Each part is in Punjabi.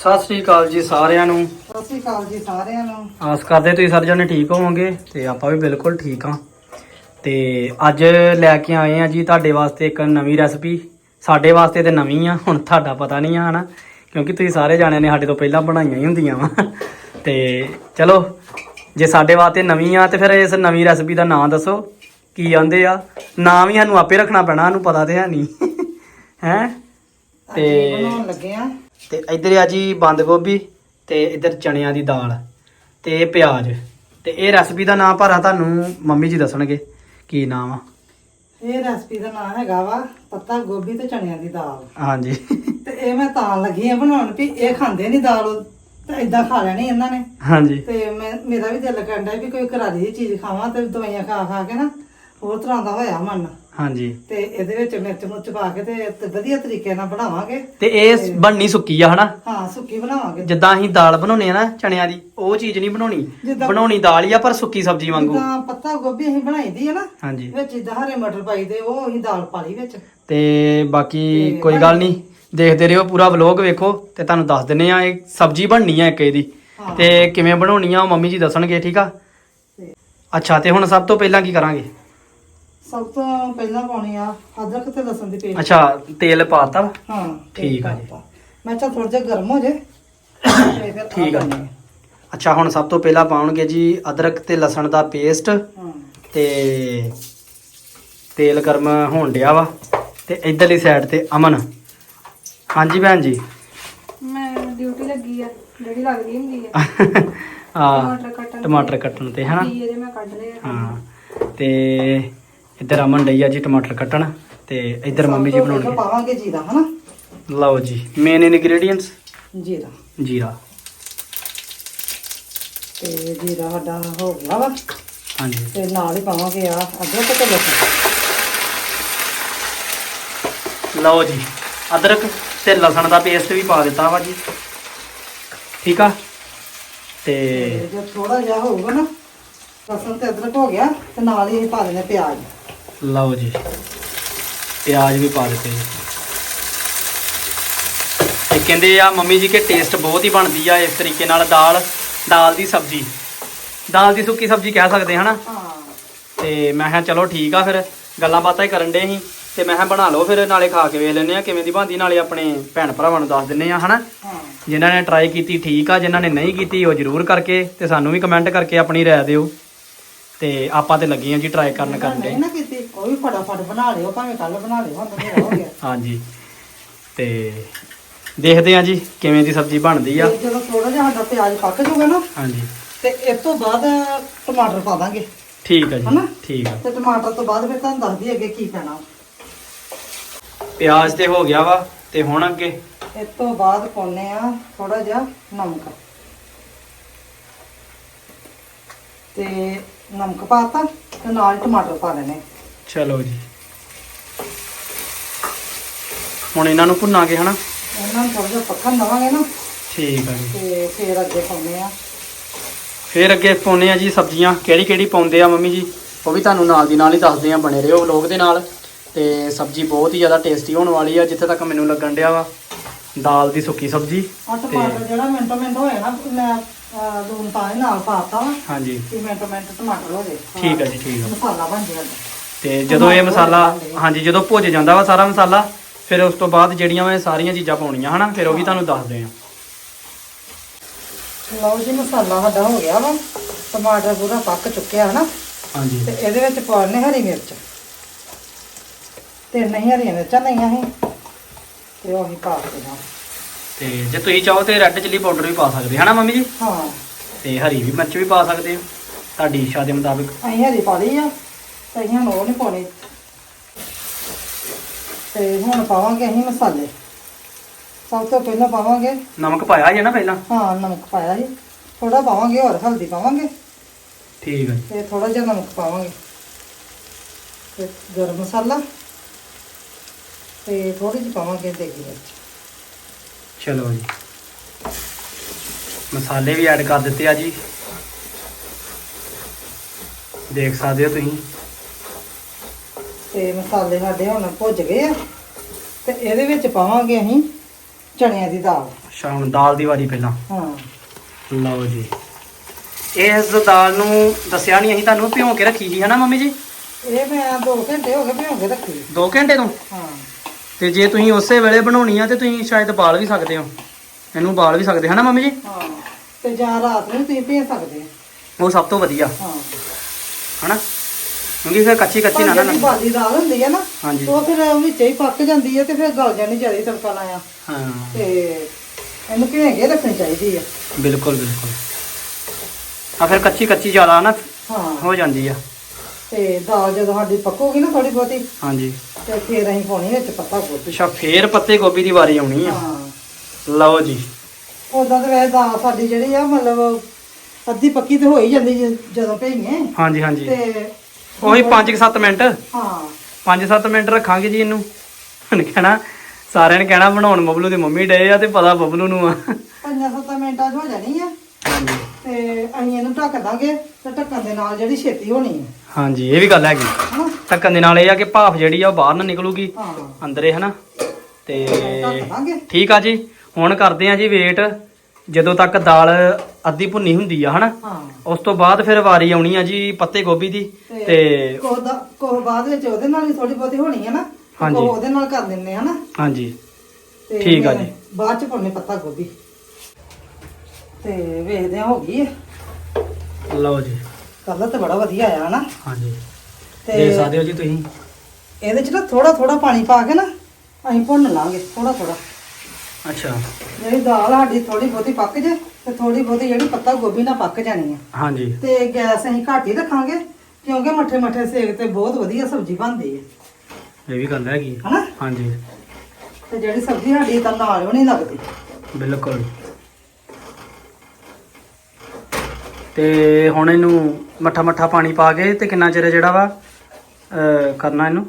ਸਤਿ ਸ੍ਰੀ ਅਕਾਲ ਜੀ ਸਾਰਿਆਂ ਨੂੰ। ਸਤਿ ਸ਼੍ਰੀ ਅਕਾਲ ਜੀ ਸਾਰਿਆਂ ਨੂੰ। ਆਸ ਕਰਦੇ ਤੁਸੀਂ ਸਾਰੇ ਜਣੇ ਠੀਕ ਹੋਵੋਗੇ ਤੇ ਆਪਾਂ ਵੀ ਬਿਲਕੁਲ ਠੀਕ ਹਾਂ। ਤੇ ਅੱਜ ਲੈ ਕੇ ਆਏ ਆ ਜੀ ਤੁਹਾਡੇ ਵਾਸਤੇ ਇੱਕ ਨਵੀਂ ਰੈਸਪੀ ਸਾਡੇ ਵਾਸਤੇ ਤੇ ਨਵੀਂ ਆ ਹੁਣ ਤੁਹਾਡਾ ਪਤਾ ਨਹੀਂ ਆ ਹਨਾ। ਕਿਉਂਕਿ ਤੁਸੀਂ ਸਾਰੇ ਜਾਣਿਆਂ ਨੇ ਸਾਡੇ ਤੋਂ ਪਹਿਲਾਂ ਬਣਾਈਆਂ ਹੀ ਹੁੰਦੀਆਂ ਵਾ। ਤੇ ਚਲੋ ਜੇ ਸਾਡੇ ਵਾਸਤੇ ਨਵੀਂ ਆ ਤੇ ਫਿਰ ਇਸ ਨਵੀਂ ਰੈਸਪੀ ਦਾ ਨਾਮ ਦੱਸੋ। ਕੀ ਆਂਦੇ ਆ? ਨਾਮ ਵੀ ਸਾਨੂੰ ਆਪੇ ਰੱਖਣਾ ਪੈਣਾ ਸਾਨੂੰ ਪਤਾ ਤੇ ਹੈ ਨਹੀਂ। ਹੈ? ਤੇ ਬਣਾਉਣ ਲੱਗੇ ਆ ਤੇ ਇੱਧਰ ਆ ਜੀ ਬੰਦ ਗੋਭੀ ਤੇ ਇੱਧਰ ਚਣਿਆਂ ਦੀ ਦਾਲ ਤੇ ਪਿਆਜ਼ ਤੇ ਇਹ ਰੈਸਪੀ ਦਾ ਨਾਮ ਭਾਰਾ ਤੁਹਾਨੂੰ ਮੰਮੀ ਜੀ ਦੱਸਣਗੇ ਕੀ ਨਾਮ ਆ ਇਹ ਰੈਸਪੀ ਦਾ ਨਾਮ ਹੈਗਾ ਵਾ ਪੱਤਾ ਗੋਭੀ ਤੇ ਚਣਿਆਂ ਦੀ ਦਾਲ। ਹਾਂਜੀ। ਤੇ ਇਹ ਮੈਂ ਤਾਂ ਲੱਗੀ ਆ ਬਣਾਉਣ ਵੀ ਇਹ ਖਾਂਦੇ ਨਹੀਂ ਦਾਲ ਤੇ ਇਦਾਂ ਖਾ ਲੈਣੀ ਇਹਨਾਂ ਨੇ। ਹਾਂਜੀ। ਤੇ ਮੈਂ ਮੇਰਾ ਵੀ ਦਿਲ ਕਰਦਾ ਵੀ ਕੋਈ ਘਰਾਂ ਦੀ ਚੀਜ਼ ਖਾਵਾਂ ਤੇ ਦਵਾਈਆਂ ਖਾ ਖਾ ਕੇ ਨਾ ਹੋਰ ਤਰ੍ਹਾਂ ਦਾ ਹੋਇਆ ਮਨ। ਹਾਂਜੀ। ਤੇ ਇਹਦੇ ਵਿੱਚ ਮਿਰਚ ਮੁਰਚ ਪਾ ਕੇ ਤੇ ਤੇ ਵਧੀਆ ਤਰੀਕੇ ਨਾਲ ਬਣਾਵਾਂਗੇ। ਤੇ ਇਹ ਬਣਨੀ ਸੁੱਕੀ ਆ ਹਨਾ? ਹਾਂ ਸੁੱਕੀ ਬਣਾਵਾਂਗੇ। ਜਿੱਦਾਂ ਅਸੀਂ ਦਾਲ ਬਣਾਉਨੇ ਆ ਨਾ ਚਣਿਆਂ ਦੀ ਉਹ ਚੀਜ਼ ਨਹੀਂ ਬਣਾਉਣੀ। ਜਿੱਦਾਂ- ਬਣਾਉਣੀ ਦਾਲ ਹੀ ਆ ਪਰ ਸੁੱਕੀ ਸਬਜ਼ੀ ਵਾਂਗੂ। ਜਿੱਦਾਂ ਪੱਤਾ ਗੋਭੀ ਅਸੀਂ ਬਣਾਈ ਦੀ ਹੈ ਨਾ ਹਾਂਜੀ। ਵਿੱਚ ਇਦਾਂ ਹਰੇ ਮਟਰ ਪਾਈ ਦੇ ਉਹ ਅਸੀਂ ਦਾਲ ਪਾ ਲਈ ਵਿੱਚ। ਤੇ ਬਾਕੀ ਕੋਈ ਗੱਲ ਨਹੀਂ ਦੇਖਦੇ ਰਹੋ ਪੂਰਾ ਵਲੌਗ ਵੇਖੋ ਤੇ ਤੁਹਾਨੂੰ ਦੱਸ ਦਿੰਨੇ ਆ ਇਹ ਸਬਜ਼ੀ ਬਣਨੀ ਆ ਇੱਕ ਇਹਦੀ। ਹਾਂ। ਤੇ ਕਿਵੇਂ ਬਣਾਉਣੀ ਆ ਉਹ ਮੰਮੀ ਜੀ ਦੱਸਣਗੇ ਠੀਕ ਆ? ਤੇ ਅੱਛਾ ਤੇ ਹੁਣ ਸਭ ਤੋਂ ਪਹਿਲਾਂ ਕੀ ਕਰਾਂਗੇ? ਸਭ ਤੋਂ ਪਹਿਲਾਂ ਪਾਉਣੀ ਆ ਅਦਰਕ ਤੇ ਲਸਣ ਦੀ ਪੇਸਟ। ਅੱਛਾ ਤੇਲ ਪਾਤਾ? ਵਾ? ਹਾਂ ਠੀਕ ਆ ਜੀ। ਜੀ ਮੈਂ ਚਾ ਥੋੜਾ ਜਿਹਾ ਗਰਮ ਹੋ ਜੇ। ਤੇ ਫਿਰ ਠੀਕ ਆ ਪਾਉਣੀ ਅੱਛਾ ਹੁਣ ਸਭ ਤੋਂ ਪਹਿਲਾਂ ਪਾਉਣਗੇ ਜੀ ਅਦਰਕ ਤੇ ਲਸਣ ਦਾ ਪੇਸਟ। ਹਾਂ। ਤੇ ਤੇਲ ਗਰਮ ਹੋਣ ਡਿਆ ਵਾ। ਤੇ ਇਧਰਲੀ ਸਾਈਡ ਤੇ ਅਮਨ। ਹਾਂਜੀ ਭੈਣ ਜੀ। ਮੈਂ ਡਿਊਟੀ ਲੱਗੀ ਆ ਜਿਹੜੀ ਲੱਗਦੀ ਹੁੰਦੀ ਆ। ਆ ਟਮਾਟਰ ਕੱਟਣ ਟਮਾਟਰ ਕੱਟਣ ਤੇ ਹਨਾ? ਬੀਜ ਇਹਦੇ ਮੈਂ ਕੱਢ ਲਏ ਆ। ਹਾਂ ਤੇ ਇੱਧਰ ਅਮਨ ਡਈ ਆ ਜੀ ਟਮਾਟਰ ਕੱਟਣ ਤੇ ਇੱਧਰ ਮੰਮੀ ਜੀ ਬਣਾਉਣਗੇ। ਪਾਵਾਂਗੇ ਜੀਰਾ ਹਨਾ? ਲਓ ਜੀ ਮੇਨ ਇਨਗਰੀਡੀਅੰਟਸ ਜੀਰਾ। ਜੀਰਾ। ਤੇ ਜੀਰਾ ਸਾਡਾ ਹੋ ਗਿਆ ਵਾ। ਹਾਂਜੀ। ਤੇ ਨਾਲ ਹੀ ਪਾਵਾਂਗੇ ਆ ਅਦਰਕ ਤੇ ਲਸਣ। ਲਓ ਜੀ ਅਦਰਕ ਤੇ ਲਸਣ ਦਾ ਪੇਸਟ ਵੀ ਪਾ ਦਿੱਤਾ ਵਾ ਜੀ। ਠੀਕ ਆ? ਤੇ ਜੇ ਥੋੜਾ ਜਿਹਾ ਹੋਊਗਾ ਨਾ ਲਸਣ ਤੇ ਅਦਰਕ ਹੋ ਗਿਆ ਤੇ ਨਾਲ ਹੀ ਪਾ ਦੇਣੇ ਪਿਆਜ਼। ਲਓ ਜੀ, ਪਿਆਜ਼ ਵੀ ਪਾ ਦਿੱਤੇ ਜੀ। ਤੇ ਕਹਿੰਦੇ ਆ, ਮੰਮੀ ਜੀ, ਕਿ ਟੇਸਟ ਬਹੁਤ ਹੀ ਬਣਦੀ ਆ, ਇਸ ਤਰੀਕੇ ਨਾਲ ਦਾਲ ਦਾਲ ਦੀ ਸਬਜ਼ੀ। ਦਾਲ ਦੀ ਸੁੱਕੀ ਸਬਜ਼ੀ ਕਹਿ ਸਕਦੇ, ਹਨਾ? ਹਾਂ ਤੇ ਮੈਂ ਕਿਹਾ, ਚਲੋ ਠੀਕ ਆ ਫਿਰ, ਗੱਲਾਂ ਬਾਤਾਂ ਹੀ ਕਰਨ ਡੇ ਸੀ। ਤੇ ਮੈਂ ਕਿਹਾ, ਬਣਾ ਲਓ ਫਿਰ, ਨਾਲੇ ਖਾ ਕੇ ਵੇਖ ਲੈਂਦੇ ਆ, ਕਿਵੇਂ ਦੀ ਬਣਦੀ, ਨਾਲੇ ਆਪਣੇ ਭੈਣ ਭਰਾਵਾਂ ਨੂੰ ਦੱਸ ਦਿੰਨੇ ਆ, ਹਨਾ? ਹਾਂ ਜਿਨ੍ਹਾਂ ਨੇ ਟਰਾਈ ਕੀਤੀ, ਠੀਕ ਆ, ਜਿਨ੍ਹਾਂ ਨੇ ਨਹੀਂ ਕੀਤੀ, ਉਹ ਜਰੂਰ ਕਰਕੇ ਤੇ ਸਾਨੂੰ ਵੀ ਕਮੈਂਟ ਕਰਕੇ ਆਪਣੀ ਰਾਏ ਦਿਓ। ਤੇ ਆਪਾਂ ਤੇ ਲੱਗੇ ਆ ਜੀ ਟਰਾਈ ਕਰਨ ਕਰਨ ਦੇ ਉਹ ਵੀ ਫਟਾਫਟ ਬਣਾ ਲਿਓ ਭਾਵੇਂ ਕੱਲ ਬਣਾ ਲਿਓ ਹੁਣ ਤਾਂ ਹੋ ਗਿਆ। ਹਾਂਜੀ। ਤੇ ਦੇਖਦੇ ਆ ਜੀ ਕਿਵੇਂ ਦੀ ਸਬਜ਼ੀ ਬਣਦੀ ਆ। ਤੇ ਜਦੋਂ ਥੋੜਾ ਜਿਹਾ ਸਾਡਾ ਪਿਆਜ਼ ਪੱਕ ਜਾਊਗਾ ਨਾ ਹਾਂਜੀ। ਤੇ ਇਸ ਤੋਂ ਬਾਅਦ ਟਮਾਟਰ ਪਾ ਦਾਂਗੇ। ਠੀਕ ਆ ਜੀ ਹਨਾ? ਠੀਕ ਆ। ਤੇ ਟਮਾਟਰ ਤੋਂ ਬਾਅਦ ਫਿਰ ਤੁਹਾਨੂੰ ਦੱਸਦੀ ਅੱਗੇ ਕੀ ਪੈਣਾ। ਪਿਆਜ਼ ਤੇ ਹੋ ਗਿਆ ਵਾ ਤੇ ਹੁਣ ਅੱਗੇ? ਇਸ ਤੋਂ ਬਾਅਦ ਪਾਉਨੇ ਆ ਥੋੜਾ ਜਿਹਾ ਨਮਕ। ਤੇ ਨਮਕ ਪਾਤਾ ਤੇ ਨਾਲ ਟਮਾਟਰ ਪਾ ਦੇਣੇ ਚਲੋ ਜੀ। ਹੁਣ ਇਹਨਾਂ ਨੂੰ ਭੁੰਨਾਂਗੇ ਹਨਾ? ਇਹਨਾਂ ਨੂੰ ਥੋੜਾ ਜਿਹਾ ਪੱਕਣ ਦਵਾਂਗੇ ਨਾ ਠੀਕ ਆ ਜੀ। ਤੇ ਫਿਰ ਅੱਗੇ ਪਾਉਨੇ ਆ ਫਿਰ ਅੱਗੇ ਪਾਉਨੇ ਆ ਜੀ ਸਬਜ਼ੀਆਂ। ਕਿਹੜੀ ਕਿਹੜੀ ਪਾਉਂਦੇ ਆ ਮੰਮੀ ਜੀ? ਉਹ ਵੀ ਤੁਹਾਨੂੰ ਨਾਲ ਦੀ ਨਾਲ ਹੀ ਦੱਸਦੇ ਆ ਬਣੇ ਰਹੋ ਵਲੋਗ ਦੇ ਨਾਲ। ਤੇ ਸਬਜ਼ੀ ਬਹੁਤ ਹੀ ਜ਼ਿਆਦਾ ਟੇਸਟੀ ਹੋਣ ਵਾਲੀ ਆ ਜਿੱਥੇ ਤੱਕ ਮੈਨੂੰ ਲੱਗਣ ਡਿਆ ਵਾ। ਦਾਲ ਦੀ ਸੁੱਕੀ ਸਬਜ਼ੀ ਆ ਟਮਾਟਰ ਜਿਹੜਾ ਮਿੰਟੋ ਮਿੰਟ ਹੋਇਆ ਨਾ ਮੈਂ ਅਹ, ਲੂਣ ਪਾਣੀ ਨਾਲ ਪਾਤਾ ਵਾ। ਹਾਂਜੀ। ਕਿ ਮਿੰਟੋ ਮਿੰਟ ਟਮਾਟਰ ਹੋ ਜੇ ਠੀਕ ਆ ਜੀ ਠੀਕ ਆ। ਮਸਾਲਾ ਬਣ ਜਾਏਗਾ ਤੇ ਜਦੋਂ ਇਹ ਮਸਾਲਾ ਹਾਂਜੀ ਜਦੋਂ ਭੁੱਜ ਜਾਂਦਾ ਵਾ ਸਾਰਾ ਮਸਾਲਾ ਫਿਰ ਉਸ ਤੋਂ ਬਾਅਦ ਜਿਹੜੀਆਂ ਵਾ ਇਹ ਸਾਰੀਆਂ ਚੀਜ਼ਾਂ ਪਾਉਣੀਆਂ ਹਨਾ ਫਿਰ ਉਹ ਵੀ ਤੁਹਾਨੂੰ ਦੱਸਦੇ ਆ ਲਓ ਜੀ ਮਸਾਲਾ ਸਾਡਾ ਹੋ ਗਿਆ ਵਾ। ਟਮਾਟਰ ਪੂਰਾ ਪੱਕ ਚੁੱਕਿਆ ਹੈ ਨਾ ਹਾਂਜੀ। ਤੇ ਇਹਦੇ ਵਿੱਚ ਪਾਉਣੇ ਹਰੀ ਮਿਰਚ। ਤੇ ਨਹੀਂ ਹਰੀਆਂ ਮਿਰਚਾਂ ਲਈਆਂ ਸੀ ਤੇ ਉਹ ਹੀ ਪਾ ਦੇਣਾ ਤੇ ਜੇ ਤੁਸੀਂ ਚਾਹੋ ਤੇ ਰੈੱਡ ਚਿੱਲੀ ਪਾਊਡਰ ਵੀ ਪਾ ਸਕਦੇ ਹਨਾ ਮੰਮੀ ਜੀ? ਹਾਂ। ਤੇ ਹਰੀ ਵੀ ਮਿਰਚ ਵੀ ਪਾ ਸਕਦੇ ਹੋ। ਤੁਹਾਡੀ ਇੱਛਾ ਦੇ ਮੁਤਾਬਿਕ। ਅਸੀਂ ਹਰੀ ਪਾ ਲਈ ਆ। ਹੁਣ ਉਹ ਨਹੀਂ ਪਾਉਣੀ। ਤੇ ਹੁਣ ਪਾਵਾਂਗੇ ਅਸੀਂ ਮਸਾਲੇ। ਸਭ ਤੋਂ ਪਹਿਲਾਂ ਪਾਵਾਂਗੇ। ਨਮਕ ਪਾਇਆ ਜੀ ਨਾ ਪਹਿਲਾਂ? ਹਾਂ ਨਮਕ ਪਾਇਆ ਜੀ। ਥੋੜਾ ਪਾਵਾਂਗੇ ਹੋਰ ਹਲਦੀ ਪਾਵਾਂਗੇ। ਠੀਕ ਹੈ ਤੇ ਥੋੜਾ ਜਿਹਾ ਨਮਕ ਪਾਵਾਂਗੇ। ਤੇ ਗਰਮ ਮਸਾਲਾ। ਤੇ ਥੋੜੀ ਜਿਹੀ ਪਾਵਾਂਗੇ ਦੇਗੀ ਮਿਰਚ। ਚਲੋ ਜੀ। ਮਸਾਲੇ ਵੀ ਐਡ ਕਰ ਦਿੱਤੇ ਆ ਜੀ। ਦੇਖ ਸਕਦੇ ਹੋ ਤੁਸੀਂ। ਤੇ ਮਸਾਲੇ ਸਾਡੇ ਹੁਣ ਭੁੱਜ ਗਏ ਆ। ਤੇ ਇਹਦੇ ਵਿੱਚ ਪਾਵਾਂਗੇ ਅਸੀਂ ਚਣਿਆਂ ਦੀ ਦਾਲ। ਅੱਛਾ ਹੁਣ ਦਾਲ ਦੀ ਵਾਰੀ ਪਹਿਲਾਂ। ਹਾਂ। ਲਓ ਜੀ। ਇਸ ਦਾਲ ਨੂੰ ਦੱਸਿਆ ਨਹੀਂ ਅਸੀਂ ਤੁਹਾਨੂੰ ਭਿਉਂ ਕੇ ਰੱਖੀ ਸੀ ਹਨਾ ਮੰਮੀ ਜੀ? ਇਹ ਮੈਂ 2 ਘੰਟੇ ਹੋ ਗਏ ਭਿਉਂ ਕੇ ਰੱਖੀ। 2 ਘੰਟੇ ਤੋਂ? ਹਾਂ। ਤੇ ਜੇ ਤੁਸੀਂ ਉਸੇ ਵੇਲੇ ਬਣਾਉਣੀ ਆ ਤੇ ਤੁਸੀਂ ਸ਼ਾਇਦ ਬਾਲ ਵੀ ਸਕਦੇ ਹੋ। ਇਹਨੂੰ ਬਾਲ ਵੀ ਸਕਦੇ ਹਨਾ ਮੰਮੀ ਜੀ? ਹਾਂ। ਤੇ ਜਾਂ ਰਾਤ ਨੂੰ ਤੁਸੀਂ ਭਿਓ ਸਕਦੇ ਉਹ ਸਭ ਤੋਂ ਵਧੀਆ। ਹਾਂ। ਹਨਾ? ਕਿਉਂਕਿ ਫਿਰ ਕੱਚੀ ਕੱਚੀ ਨਾ ਨਾ ਲੱਗੇ। ਬਾਦੀ ਦਾਲ ਹੁੰਦੀ ਹੈ ਨਾ ਹਾਂਜੀ। ਉਹ ਫਿਰ ਵਿੱਚ ਹੀ ਪੱਕ ਜਾਂਦੀ ਹੈ ਤੇ ਫਿਰ ਗਲ ਜਾਣੀ ਜ਼ਿਆਦਾ ਤੜਕਾ ਲਾਇਆ। ਹਾਂ। ਤੇ ਇਹਨੂੰ ਭਿਓ ਕੇ ਰੱਖਣੀ ਚਾਹੀਦੀ ਹੈ ਬਿਲਕੁਲ ਬਿਲਕੁਲ। ਆ ਫਿਰ ਕੱਚੀ ਕੱਚੀ ਜ਼ਿਆਦਾ ਨਾ ਹਾਂ। ਹੋ ਜਾਂਦੀ ਆ। ਤੇ ਦਾਲ ਜਦੋਂ ਸਾਡੀ ਪੱਕੂਗੀ ਨਾ ਥੋੜੀ ਬਹੁਤੀ ਹਾਂਜੀ। ਤੇ ਫਿਰ ਅਸੀਂ ਪਾਉਣੀ ਵਿੱਚ ਪੱਤਾ ਗੋਭੀ। ਅੱਛਾ ਫੇਰ ਪੱਤੇ ਗੋਭੀ ਦੀ ਵਾਰੀ ਆਉਣੀ ਆ। ਹਾਂ। ਲਓ ਜੀ। ਉਦਾਂ ਤੇ ਵੈਸੇ ਦਾਲ ਸਾਡੀ ਜਿਹੜੀ ਆ ਮਤਲਬ ਅੱਧੀ ਪੱਕੀ ਤੇ ਹੋ ਹੀ ਜਾਂਦੀ ਜ- ਜਦੋਂ ਭੇਈਏ ਹਾਂਜੀ ਹਾਂਜੀ। ਤੇ ਉਹੀ 5-7 ਮਿੰਟ। ਹਾਂ। 5-7 ਮਿੰਟ ਰੱਖਾਂਗੇ ਜੀ ਇਹਨੂੰ। ਹੁਣ ਕਹਿਣਾ ਸਾਰਿਆਂ ਨੇ ਕਹਿਣਾ ਬਣਾਉਣ ਬਬਲੂ ਦੀ ਮੰਮੀ ਡੇ ਆ ਤੇ ਪਤਾ ਬਬਲੂ ਨੂੰ ਆ। ਪੰਜਾਂ ਸੱਤਾਂ ਮਿੰਟਾਂ 'ਚ ਹੋ ਜਾਣੀ ਆ। ਹਾਂਜੀ। ਤੇ ਅਸੀਂ ਇਹਨੂੰ ਢੱਕ ਦਾਂਗੇ ਤੇ ਢੱਕਣ ਦੇ ਨਾਲ ਜਿਹੜੀ ਛੇਤੀ ਹੋਣੀ ਹੈ ਹਾਂਜੀ ਇਹ ਵੀ ਗੱਲ ਹੈਗੀ। ਹਨਾ ਢੱਕਣ ਦੇ ਨਾਲ ਇਹ ਆ ਕਿ ਭਾਫ ਜਿਹੜੀ ਆ ਉਹ ਬਾਹਰ ਨਾ ਨਿਕਲੂਗੀ ਹਾਂ। ਅੰਦਰੇ ਹਨਾ? ਤੇ ਢੱਕ ਦਾਂਗੇ। ਠੀਕ ਆ ਜੀ। ਹੁਣ ਕਰਦੇ ਆ ਜੀ ਵੇਟ। ਜਦੋਂ ਤੱਕ ਦਾਲ ਅੱਧੀ ਭੁੰਨੀ ਹੁੰਦੀ ਆ ਹਨਾ? ਹਾਂ। ਉਸ ਤੋਂ ਬਾਅਦ ਫਿਰ ਵਾਰੀ ਆਉਣੀ ਆ ਜੀ ਪੱਤੇ ਗੋਭੀ ਦੀ ਤੇ ਕੋਹ ਦਾ ਕੋਹ ਬਾਅਦ ਵਿੱਚ ਉਹਦੇ ਨਾਲ ਹੀ ਥੋੜੀ ਬਹੁਤੀ ਹੋਣੀ ਹੈ ਨਾ ਤੇ ਹਾਂਜੀ। ਕੋਹ ਉਹਦੇ ਨਾਲ ਕਰ ਦਿੰਨੇ ਆ ਨਾ ਹਾਂਜੀ। ਤੇ ਠੀਕ ਆ ਫਿਰ ਜੀ। ਬਾਅਦ ਚ ਪਾਉਣੇ ਪੱਤਾ ਗੋਭੀ। ਤੇ ਵੇਖਦੇ ਆ ਹੋ ਗਈ ਲਓ ਜੀ। ਕਲਰ ਤੇ ਬੜਾ ਵਧੀਆ ਆਇਆ ਹਨਾ? ਹਾਂਜੀ। ਤੇ ਦੇਖ ਸਕਦੇ ਹੋ ਜੀ ਤੁਸੀਂ। ਇਹਦੇ ਚ ਨਾ ਥੋੜਾ ਥੋੜਾ ਪਾਣੀ ਪਾ ਕੇ ਨਾ ਅਸੀਂ ਭੁੰਨ ਲਾਂਗੇ ਥੋੜਾ ਥੋੜਾ ਅੱਛਾ। ਜਿਹੜੀ ਦਾਲ ਸਾਡੀ ਥੋੜੀ ਬਹੁਤੀ ਪੱਕ ਜੇ ਤੇ ਥੋੜੀ ਬਹੁਤੀ ਜਿਹੜੀ ਪੱਤਾ ਗੋਭੀ ਨਾਲ ਪੱਕ ਜਾਣੀ ਆ। ਹਾਂਜੀ। ਤੇ ਗੈਸ ਅਸੀਂ ਘੱਟ ਹੀ ਰੱਖਾਂਗੇ ਕਿਉਂਕਿ ਮੱਠੇ ਮੱਠੇ ਸੇਕ ਤੇ ਬਹੁਤ ਵਧੀਆ ਸਬਜ਼ੀ ਬਣਦੀ ਹੈ ਇਹ ਵੀ ਗੱਲ ਹੈਗੀ। ਹਨਾ? ਹਾਂਜੀ। ਤੇ ਜਿਹੜੀ ਸਬਜ਼ੀ ਸਾਡੀ ਤਾਂ ਨਾਲ ਵੀ ਨਹੀਂ ਲੱਗਦੀ। ਬਿਲਕੁਲ। ਤੇ ਹੁਣ ਇਹਨੂੰ ਮੱਠਾ ਮੱਠਾ ਪਾਣੀ ਪਾ ਕੇ ਤੇ ਕਿੰਨਾ ਚਿਰ ਜਿਹੜਾ ਵਾ ਅਹ, ਕਰਨਾ ਇਹਨੂੰ?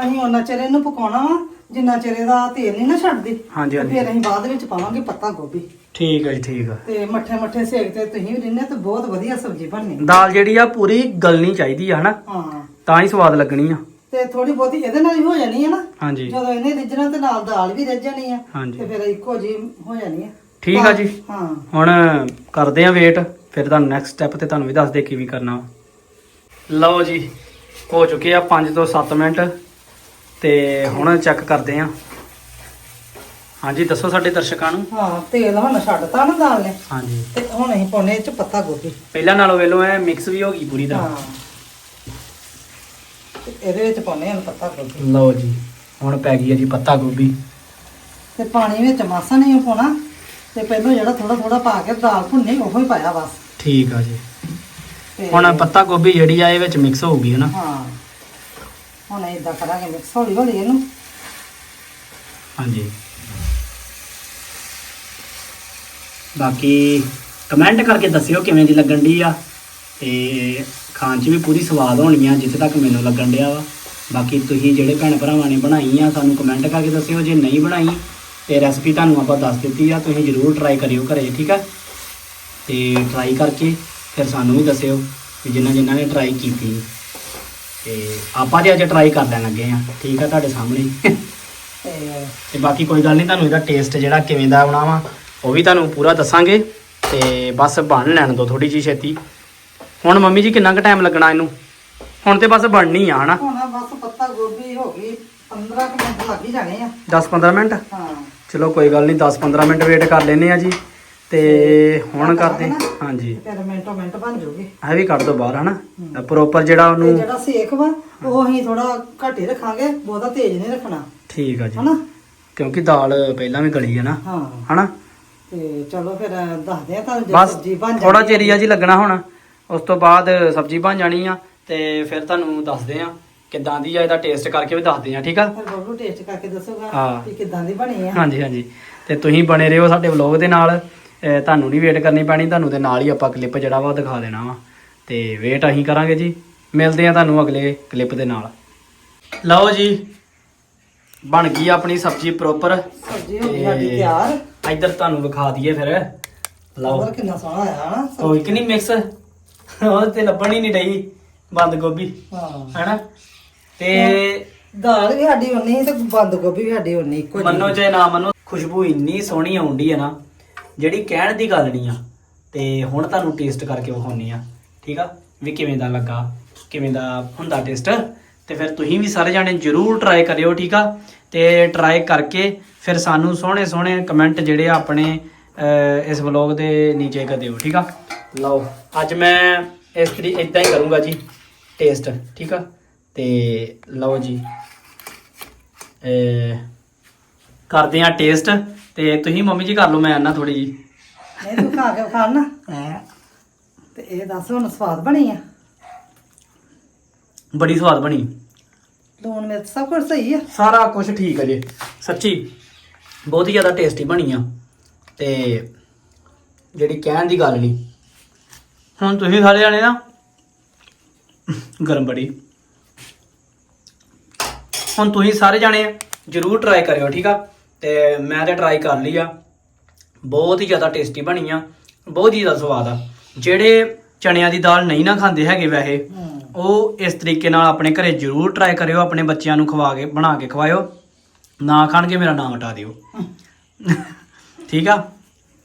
ਅਸੀਂ ਉਹਨਾਂ ਚਿਰ ਇਹਨੂੰ ਪਕਾਉਣਾ ਵਾ। ਜਿੰਨਾ ਚਿਰ ਇਹਦਾ ਤੇਲ ਨਹੀਂ ਨਾ ਛੱਡਦੀ ਹਾਂਜੀ ਤੇ ਹਾਂਜੀ। ਫਿਰ ਅਸੀਂ ਬਾਅਦ ਵਿੱਚ ਪਾਵਾਂਗੇ ਪੱਤਾ ਗੋਭੀ। ਠੀਕ ਹੈ ਜੀ ਠੀਕ ਆ। ਤੇ ਮੱਠੇ ਮੱਠੇ ਸੇਕ ਤੇ ਤੁਸੀਂ ਵੀ ਰਹਿੰਦੇ ਤੇ ਬਹੁਤ ਵਧੀਆ ਸਬਜ਼ੀ ਬਣਨੀ। ਦਾਲ ਜਿਹੜੀ ਆ ਪੂਰੀ ਗਲਣੀ ਚਾਹੀਦੀ ਆ ਹਨਾ? ਹਾਂ। ਤਾਂ ਹੀ ਸਵਾਦ ਲੱਗਣੀ ਆ। ਤੇ ਥੋੜੀ ਬਹੁਤੀ ਇਹਦੇ ਨਾਲ ਹੀ ਹੋ ਜਾਣੀ ਹੈ ਨਾ? ਹਾਂਜੀ। ਜਦੋਂ ਇਹਨੇ ਰਿੱਝਣਾ ਤੇ ਨਾਲ ਦਾਲ ਵੀ ਰਿੱਝ ਜਾਣੀ ਆ ਹਾਂਜੀ। ਤੇ ਫਿਰ ਇੱਕੋ ਜੀ ਹੋ ਜਾਣੀ ਹੈ ਠੀਕ ਆ ਜੀ। ਹਾਂ। ਹੁਣ ਕਰਦੇ ਆ ਵੇਟ ਫਿਰ ਤੁਹਾਨੂੰ ਨੈਕਸਟ ਸਟੈਪ ਤੇ ਤੁਹਾਨੂੰ ਵੀ ਦੱਸਦੇ ਕੀ ਵੀ ਕਰਨਾ। ਵਾ। ਲਓ ਜੀ ਹੋ ਚੁੱਕੇ ਆ 5 ਤੋਂ 7 ਮਿੰਟ। ਤੇ ਹੁਣ ਚੈੱਕ ਕਰਦੇ ਆ। ਹਾਂਜੀ ਦੱਸੋ ਸਾਡੇ ਦਰਸ਼ਕਾਂ ਨੂੰ। ਹਾਂ ਤੇਲ ਹੁਣ ਛੱਡਤਾ ਨਾ ਦਾਲ ਨੇ। ਹਾਂਜੀ। ਤੇ ਹੁਣ ਅਸੀਂ ਪਾਉਣੇ ਇਹ ਚ ਪੱਤਾ ਗੋਭੀ। ਪਹਿਲਾਂ ਨਾਲੋਂ ਵੇਲੋ ਐ ਮਿਕਸ ਵੀ ਹੋ ਗਈ ਪੂਰੀ ਹਾਂ। ਤਰ੍ਹਾਂ ਤੇ ਇਹਦੇ ਵਿੱਚ ਪਾਉਣੇ ਹਨ ਪੱਤਾ ਗੋਭੀ। ਲਓ ਜੀ ਹੁਣ ਪੈ ਗਈ ਹੈ ਜੀ ਪੱਤਾ ਗੋਭੀ। ਤੇ ਪਾਣੀ ਵਿੱਚ ਮਾਸਾ ਨਹੀਂ ਪਾਉਣਾ। ਤੇ ਪਹਿਲਾਂ ਜਿਹੜਾ ਥੋੜਾ ਥੋੜਾ ਪਾ ਕੇ ਦਾਲ ਭੁੰਨੀ ਉਹੋ ਹੀ ਪਾਇਆ ਬਸ। ਠੀਕ ਆ ਜੀ। ਤੇ ਹੁਣ ਪੱਤਾ ਗੋਭੀ ਜਿਹੜੀ ਆ ਇਹ ਵਿੱਚ ਮਿਕਸ ਹੋਊਗੀ ਹਨਾ ਹਾਂ। ਹੁਣ ਇਦਾਂ ਕਰਾਂਗੇ ਮਿਕਸ ਹੌਲੀ ਹੌਲੀ ਇਹਨੂੰ। ਹਾਂਜੀ। ਬਾਕੀ ਕਮੈਂਟ ਕਰਕੇ ਦੱਸਿਓ ਕਿਵੇਂ ਦੀ ਲੱਗਣ ਦੀ ਆ ਤੇ ਖਾਣ 'ਚ ਵੀ ਪੂਰੀ ਸਵਾਦ ਹੋਣੀ ਆ, ਜਿੱਥੇ ਤੱਕ ਮੈਨੂੰ ਲੱਗਣ ਡਿਆ ਵਾ। ਬਾਕੀ ਤੁਸੀਂ ਜਿਹੜੇ ਭੈਣ ਭਰਾਵਾਂ ਨੇ ਬਣਾਈ ਆ, ਸਾਨੂੰ ਕਮੈਂਟ ਕਰਕੇ ਦੱਸਿਓ, ਜੇ ਨਹੀਂ ਬਣਾਈ ਤੇ ਰੈਸਪੀ ਤੁਹਾਨੂੰ ਆਪਾਂ ਦੱਸ ਦਿੱਤੀ ਆ, ਤੁਸੀਂ ਜ਼ਰੂਰ ਟਰਾਈ ਕਰਿਓ ਘਰੇ, ਠੀਕ ਆ? ਤੇ ਟਰਾਈ ਕਰਕੇ ਫਿਰ ਸਾਨੂੰ ਵੀ ਦੱਸਿਓ ਕਿ ਜਿਨ੍ਹਾਂ ਜਿਨ੍ਹਾਂ ਨੇ ਟਰਾਈ ਕੀਤੀ। ਤੇ ਆਪਾਂ ਤੇ ਅੱਜ ਟਰਾਈ ਕਰ ਲੈਣ ਲੱਗੇ ਆ ਠੀਕ ਆ ਤੁਹਾਡੇ ਸਾਹਮਣੇ। ਤੇ ਬਾਕੀ ਕੋਈ ਗੱਲ ਨਹੀਂ ਤੁਹਾਨੂੰ ਇਹਦਾ ਟੇਸਟ ਜਿਹੜਾ ਕਿਵੇਂ ਦਾ ਆਉਣਾ ਵਾ ਉਹ ਵੀ ਤੁਹਾਨੂੰ ਪੂਰਾ ਦੱਸਾਂਗੇ। ਤੇ ਬਸ ਬਣ ਲੈਣ ਦੋ ਥੋੜੀ ਜਿਹੀ ਛੇਤੀ। ਹੁਣ ਮੰਮੀ ਜੀ ਕਿੰਨਾ ਕੁ ਟਾਈਮ ਲੱਗਣਾ ਇਹਨੂੰ? ਹੁਣ ਤੇ ਬਸ ਬਣਨੀ ਆ ਹਨਾ? ਹੁਣ ਬਸ ਪੱਤਾ ਗੋਭੀ ਹੋ ਗਈ 15 ਕੁ ਮਿੰਟ ਲੱਗ ਹੀ ਜਾਣੇ ਆ। 10-15 ਮਿੰਟ? ਹਾਂ। ਚਲੋ ਕੋਈ ਗੱਲ ਨਹੀਂ 10-15 ਮਿੰਟ ਵੇਟ ਕਰ ਲੈਨੇ ਆ ਜੀ। ਤੇ ਹੁਣ ਕਰਦੇ ਹਾਂਜੀ। ਫਿਰ ਮਿੰਟੋ ਮਿੰਟ ਬਣ ਜਾਊਗੀ। ਇਹ ਵੀ ਕੱਢ ਦੋ ਬਾਹਰ ਹਨਾ? ਪ੍ਰੋਪਰ ਜਿਹੜਾ ਤੇ ਉਹਨੂੰ ਜਿਹੜਾ ਸੇਕ ਵਾ ਉਹ ਅਸੀਂ ਥੋੜਾ ਘੱਟ ਹੀ ਰੱਖਾਂਗੇ ਬਹੁਤਾ ਤੇਜ਼ ਨਹੀਂ ਰੱਖਣਾ। ਠੀਕ ਆ ਜੀ। ਹਨਾ? ਕਿਉਂਕਿ ਦਾਲ ਪਹਿਲਾਂ ਵੀ ਗਲੀ ਹੈ ਨਾ। ਹਾਂ। ਹਨਾ? ਤੇ ਚਲੋ ਫਿਰ ਦੱਸਦੇ ਆ ਤੁਹਾਨੂੰ ਬਸ ਜਦੋਂ ਸਬਜ਼ੀ ਬਣ ਥੋੜਾ ਚਿਰ ਹੀ ਆ ਜੀ ਲੱਗਣਾ ਹੁਣ। ਉਸ ਤੋਂ ਬਾਅਦ ਸਬਜ਼ੀ ਬਣ ਜਾਣੀ ਆ ਤੇ ਫਿਰ ਤੁਹਾਨੂੰ ਦੱਸਦੇ ਆ ਕਿੱਦਾਂ ਦੀ ਆ ਇਹਦਾ ਟੇਸਟ ਕਰਕੇ ਵੀ ਦੱਸਦੇ ਆ ਠੀਕ ਆ? ਫਿਰ ਬੱਬੂ ਟੇਸਟ ਕਰਕੇ ਦੱਸੂਗਾ ਹਾਂ। ਕਿ ਕਿਦਾਂ ਦੀ ਬਣੀ ਆ। ਹਾਂਜੀ ਹਾਂਜੀ। ਤੇ ਤੁਸੀਂ ਬਣੇ ਰਹੋ ਸਾਡੇ ਵਲੌਗ ਦੇ ਨਾਲ। ਤੁਹਾਨੂੰ ਨਹੀਂ ਵੇਟ ਕਰਨੀ ਪੈਣੀ ਤੁਹਾਨੂੰ ਤੇ ਨਾਲ ਹੀ ਆਪਾਂ ਕਲਿੱਪ ਜਿਹੜਾ ਵਾ ਦਿਖਾ ਦੇਣਾ ਵਾ। ਤੇ ਵੇਟ ਅਸੀਂ ਕਰਾਂਗੇ ਜੀ। ਮਿਲਦੇ ਆ ਤੁਹਾਨੂੰ ਅਗਲੇ ਕਲਿੱਪ ਦੇ ਨਾਲ। ਲਓ ਜੀ ਬਣ ਗਈ ਆਪਣੀ ਸਬਜ਼ੀ ਪ੍ਰੋਪਰ ਸਬਜ਼ੀ ਹੋ ਗਈ ਸਾਡੀ ਤਿਆਰ। ਇੱਧਰ ਤੁਹਾਨੂੰ ਵਿਖਾ ਦਈਏ ਫਿਰ। ਲਓ। ਕਿੰਨਾ ਸੋਹਣਾ ਆਇਆ ਹਨਾ ਕੋਈ ਕਿ ਨਹੀਂ ਮਿਕਸ ਉਹ ਤੇ ਲੱਭਣ ਹੀ ਨਹੀਂ ਰਹੀ ਬੰਦ ਗੋਭੀ। ਹਾਂ। ਹੈਨਾ? ਤੇ ਦਾਲ ਵੀ ਸਾਡੀ ਉਨੀ ਤੇ ਬੰਦ ਗੋਭੀ ਵੀ ਸਾਡੀ ਉਨੀ ਇੱਕੋ ਜਿਹੀ ਮੰਨੋ ਚਾਹੇ ਨਾ ਮੰਨੋ ਖੁਸ਼ਬੂ ਇੰਨੀ ਸੋਹਣੀ ਆਉਂਦੀ ਹੈ ਨਾ। ਜਿਹੜੀ ਕਹਿਣ ਦੀ ਗੱਲ ਨਹੀਂ ਆ, ਤੇ ਹੁਣ ਤੁਹਾਨੂੰ ਟੇਸਟ ਕਰਕੇ ਵਿਖਾਉਣੀ ਆ, ਠੀਕ ਆ? ਵੀ ਕਿਵੇਂ ਦਾ ਲੱਗਾ, ਕਿਵੇਂ ਦਾ ਹੁੰਦਾ ਟੇਸਟ ਤੇ ਫਿਰ ਤੁਸੀਂ ਵੀ ਸਾਰੇ ਜਾਣੇ ਜਰੂਰ ਟਰਾਈ ਕਰਿਓ, ਠੀਕ ਆ? ਤੇ ਟਰਾਈ ਕਰਕੇ ਫਿਰ ਸਾਨੂੰ ਸੋਹਣੇ ਸੋਹਣੇ ਕਮੈਂਟ ਜਿਹੜੇ ਆ ਆਪਣੇ ਇਸ ਵਲੌਗ ਦੇ ਨੀਚੇ ਕਰ ਦਿਓ ਠੀਕ ਆ? ਲਓ, ਅੱਜ ਮੈਂ ਇਸ ਤਰੀ ਇਦਾਂ ਹੀ ਕਰੂੰਗਾ ਜੀ ਟੇਸਟ ਠੀਕ ਆ? ਤੇ ਲਓ ਜੀ ਕਰਦੇ ਆ ਟੇਸਟ ਤੇ ਤੁਸੀਂ ਮੰਮੀ ਜੀ ਕਰ ਲਓ ਮੈਂ ਨਾ ਥੋੜੀ ਜੀ ਨਹੀਂ ਤੂੰ ਖਾ ਕੇ ਖਾ ਨਾ। ਤੇ ਇਹ ਦੱਸ ਹੁਣ ਸਵਾਦ ਬਣੀ ਆ? ਬੜੀ ਸਵਾਦ ਬਣੀ। ਲੂਣ ਮਿਰਚ ਸਭ ਕੁਝ ਸਹੀ ਆ? ਸਾਰਾ ਕੁਝ ਠੀਕ ਹੈ ਜੀ। ਸੱਚੀ ਬਹੁਤ ਹੀ ਜ਼ਿਆਦਾ ਟੇਸਟੀ ਬਣੀ ਆ। ਤੇ ਜਿਹੜੀ ਕਹਿਣ ਦੀ ਗੱਲ ਨਹੀਂ ਹੁਣ ਤੁਸੀਂ ਸਾਰੇ ਜਾਣੇ ਨਾ ਗਰਮ ਬੜੀ। ਹੁਣ ਤੁਸੀਂ ਸਾਰੇ ਜਾਣੇ ਜਰੂਰ ਟਰਾਈ ਕਰਿਓ ਠੀਕ ਆ? ਤੇ ਮੈਂ ਤਾਂ ਟਰਾਈ ਕਰ ਲਈ ਆ। ਬਹੁਤ ਹੀ ਜ਼ਿਆਦਾ ਟੇਸਟੀ ਬਣੀ ਆ। ਬਹੁਤ ਹੀ ਜ਼ਿਆਦਾ ਸਵਾਦ ਆ। ਜਿਹੜੇ ਚਣਿਆਂ ਦੀ ਦਾਲ ਨਹੀਂ ਨਾ ਖਾਂਦੇ ਹੈਗੇ ਵੈਸੇ, ਉਹ ਇਸ ਤਰੀਕੇ ਨਾਲ ਆਪਣੇ ਘਰੇ ਜਰੂਰ ਟਰਾਈ ਕਰਿਓ, ਆਪਣੇ ਬੱਚਿਆਂ ਨੂੰ ਖਵਾ ਕੇ, ਬਣਾ ਕੇ ਖਵਾਇਓ। ਨਾ ਖਾਣਗੇ, ਮੇਰਾ ਨਾਮ ਹਟਾ ਦਿਓ। ਠੀਕ ਆ?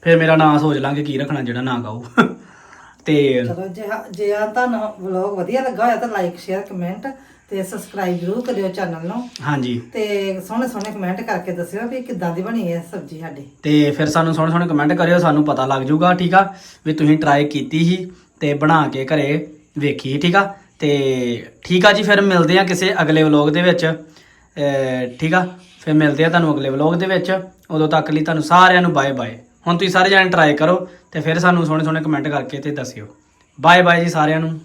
ਫਿਰ ਮੇਰਾ ਨਾਮ ਸੋਚ ਲਾਂਗੇ ਕੀ ਰੱਖਣਾ, ਜਿਹੜਾ ਨਾ ਖਾਓ ਤੇ ਚਲੋ, ਜੇ ਜੇ ਆ ਤੁਹਾਨੂੰ ਵਲੌਗ ਵਧੀਆ ਲੱਗਾ ਹੋਇਆ ਤਾਂ ਲਾਈਕ ਸ਼ੇਅਰ ਕਮੈਂਟ ਤੇ ਸਬਸਕ੍ਰਾਈਬ ਜ਼ਰੂਰ ਕਰਿਓ ਚੈਨਲ ਨੂੰ। ਹਾਂਜੀ। ਤੇ ਸੋਹਣੇ ਸੋਹਣੇ ਕਮੈਂਟ ਕਰਕੇ ਦੱਸਿਓ ਵੀ ਕਿੱਦਾਂ ਦੀ ਬਣੀ ਹੈ ਸਬਜ਼ੀ ਸਾਡੀ। ਤੇ ਫਿਰ ਸਾਨੂੰ ਸੋਹਣੇ ਸੋਹਣੇ ਕਮੈਂਟ ਕਰਿਓ ਸਾਨੂੰ ਪਤਾ ਲੱਗ ਜਾਊਗਾ ਠੀਕ ਆ? ਵੀ ਤੁਸੀਂ ਟਰਾਈ ਕੀਤੀ ਸੀ ਤੇ ਬਣਾ ਕੇ ਘਰੇ ਵੇਖੀ ਠੀਕ ਆ? ਤੇ ਠੀਕ ਆ ਜੀ ਫਿਰ ਮਿਲਦੇ ਆ ਕਿਸੇ ਅਗਲੇ ਵਲੌਗ ਦੇ ਵਿੱਚ। ਠੀਕ ਆ? ਫਿਰ ਮਿਲਦੇ ਆ ਤੁਹਾਨੂੰ ਅਗਲੇ ਵਲੌਗ ਦੇ ਵਿੱਚ। ਉਦੋਂ ਤੱਕ ਲਈ ਤੁਹਾਨੂੰ ਸਾਰਿਆਂ ਨੂੰ ਬਾਏ ਬਾਏ ਹੁਣ ਤੁਸੀਂ ਸਾਰੇ ਜਣੇ ਟਰਾਈ ਕਰੋ ਤੇ ਫਿਰ ਸਾਨੂੰ ਸੋਹਣੇ ਸੋਹਣੇ ਕਮੈਂਟ ਕਰਕੇ ਤੇ ਦੱਸਿਓ। ਬਾਏ ਬਾਏ ਜੀ ਸਾਰਿਆਂ ਨੂੰ।